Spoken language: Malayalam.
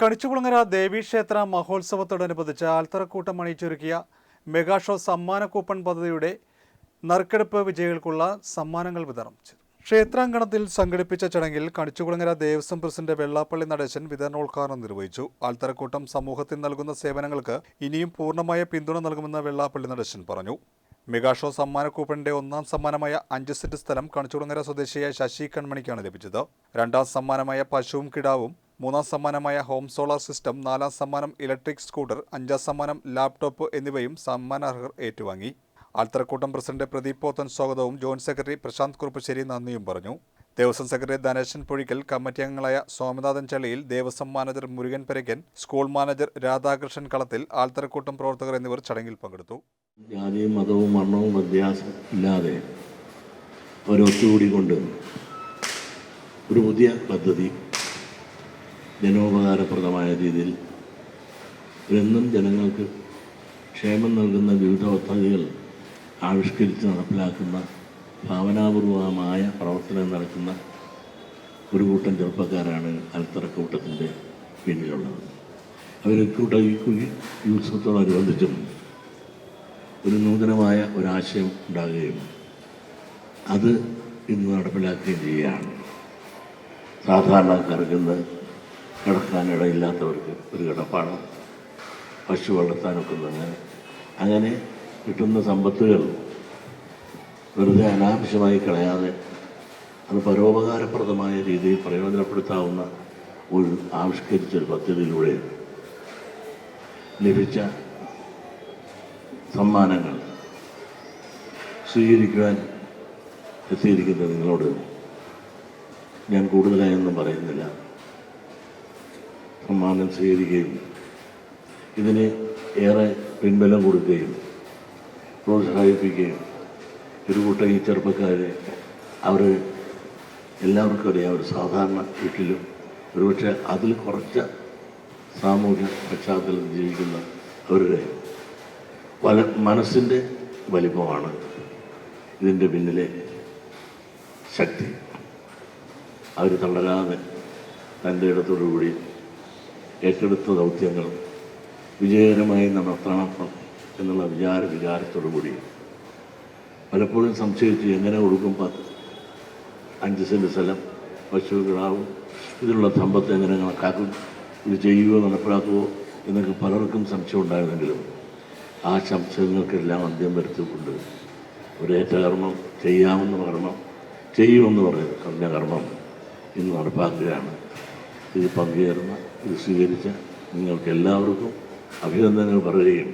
കണിച്ചുകുളങ്ങര ദേവീക്ഷേത്ര മഹോത്സവത്തോടനുബന്ധിച്ച് ആൽത്തറക്കൂട്ടം അണിയിച്ചൊരുക്കിയ മെഗാഷോ സമ്മാന കൂപ്പൺ പദ്ധതിയുടെ നറുക്കെടുപ്പ് വിജയികൾക്കുള്ള സമ്മാനങ്ങൾ വിതരണം ചെയ്തു. ക്ഷേത്രാങ്കണത്തിൽ സംഘടിപ്പിച്ച ചടങ്ങിൽ കണിച്ചുകുളങ്ങര ദേവസ്വം പ്രസിഡന്റ് വെള്ളാപ്പള്ളി നടേശൻ വിതരണോദ്ഘാടനം നിർവഹിച്ചു. ആൽത്തറക്കൂട്ടം സമൂഹത്തിൽ നൽകുന്ന സേവനങ്ങൾക്ക് ഇനിയും പൂർണമായ പിന്തുണ നൽകുമെന്ന് വെള്ളാപ്പള്ളി നടേശൻ പറഞ്ഞു. മെഗാഷോ സമ്മാന കൂപ്പണിന്റെ ഒന്നാം സമ്മാനമായ അഞ്ച് സെറ്റ് സ്ഥലം കണിച്ചുകുളങ്ങര സ്വദേശിയായ ശശി കൺമണിക്കാണ് ലഭിച്ചത്. രണ്ടാം സമ്മാനമായ പശുവും കിടാവും മൂന്നാം സമ്മാനമായ ഹോം സോളാർ സിസ്റ്റം നാലാം സമ്മാനം ഇലക്ട്രിക് സ്കൂട്ടർ അഞ്ചാം സമ്മാനം ലാപ്ടോപ്പ് എന്നിവയും സമ്മാനാർഹർ ഏറ്റുവാങ്ങി. ആൽത്തറക്കൂട്ടം പ്രസിഡന്റ് പ്രദീപ് പോത്തൻ സ്വാഗതവും ജോയിന്റ് സെക്രട്ടറി പ്രശാന്ത് കുറുപ്പശ്ശേരി നന്ദിയും പറഞ്ഞു. ദേവസ്വം സെക്രട്ടറി ധനേശൻ പൊഴിക്കൽ കമ്മിറ്റി അംഗങ്ങളായ Somanathan Challiyil Devaswom manager Murukan Perakkan school manager Radhakrishnan Kalathil Altharakoottam പ്രവർത്തകർ എന്നിവർ ചടങ്ങിൽ പങ്കെടുത്തു. ജാതിയും മതവും വർണവും വ്യത്യാസം ഇല്ലാതെ അവരൊത്തുകൂടിക്കൊണ്ട് ഒരു പുതിയ പദ്ധതി ജനോപകാരപ്രദമായ രീതിയിൽ എന്നും ജനങ്ങൾക്ക് ക്ഷേമം നൽകുന്ന വിവിധ പദ്ധതികൾ ആവിഷ്കരിച്ച് നടപ്പിലാക്കുന്ന ഭാവനാപൂർവമായ പ്രവർത്തനം നടക്കുന്ന ഒരു കൂട്ടം ചെറുപ്പക്കാരാണ് അൽത്തറക്കൂട്ടത്തിന്റെ പിന്നിലുള്ളത്. അവരൊക്കെ ഈ ഉത്സവത്തോടനുബന്ധിച്ചും ഒരു നൂതനമായ ഒരാശയം ഉണ്ടാകുകയും അത് ഇന്ന് നടപ്പിലാക്കുകയും ചെയ്യുകയാണ്. സാധാരണക്കാർക്ക് ഇന്ന് കിടക്കാനിടയില്ലാത്തവർക്ക് ഒരു കിടപ്പാണ്. പശു വളർത്താനൊക്കെ അങ്ങനെ കിട്ടുന്ന സമ്പത്തുകൾ വെറുതെ അനാവശ്യമായി കളയാതെ അത് പരോപകാരപ്രദമായ രീതിയിൽ പ്രയോജനപ്പെടുത്താവുന്ന ഒരു ആവിഷ്കരിച്ച ഒരു പദ്ധതിയിലൂടെ ലഭിച്ച സമ്മാനങ്ങൾ സ്വീകരിക്കുവാൻ എത്തിയിരിക്കുന്ന നിങ്ങളോട് ഞാൻ കൂടുതലായൊന്നും പറയുന്നില്ല. സമ്മാനം സ്വീകരിക്കുകയും ഇതിന് ഏറെ പിൻബലം കൊടുക്കുകയും പ്രോത്സാഹിപ്പിക്കുകയും ഒരു കൂട്ടം ഈ ചെറുപ്പക്കാരെ അവർ എല്ലാവർക്കും അറിയാം ഒരു സാധാരണ വീട്ടിലും ഒരുപക്ഷെ അതിൽ കുറച്ച സാമൂഹ്യ പശ്ചാത്തലത്തിൽ ജീവിക്കുന്ന അവരുടെ വല മനസ്സിന്റെ വലിപ്പമാണ് ഇതിന്റെ പിന്നിലെ ശക്തി. അവർ തളരാതെ തന്റെ ഇടത്തോടുകൂടി ഏറ്റെടുത്ത ദൗത്യങ്ങൾ വിജയകരമായി നടത്തണം എന്നുള്ള വിചാര വിചാരത്തോടു കൂടി പലപ്പോഴും സംശയിച്ച് എങ്ങനെ കൊടുക്കും പത്ത് അഞ്ച് സെന്റ് സ്ഥലം പശു കിടാവും ഇതിലുള്ള സമ്പത്ത് എങ്ങനെ കണക്കാക്കും ഇത് ചെയ്യുകയോ നടപ്പിലാക്കുമോ എന്നൊക്കെ പലർക്കും സംശയം ഉണ്ടായിരുന്നെങ്കിലും ആ സംശയങ്ങൾക്കെല്ലാം അന്ത്യം വരുത്തിക്കൊണ്ട് ഒരേറ്റ കർമ്മം ചെയ്യാമെന്ന് കർമ്മം ചെയ്യുമെന്ന് പറയുന്ന കർമ്മം ഇന്ന് നടപ്പാക്കുകയാണ്. ഇത് പങ്കുചേർന്ന ഇത് സ്വീകരിച്ച നിങ്ങൾക്ക് എല്ലാവർക്കും അഭിനന്ദനങ്ങൾ പറയുകയും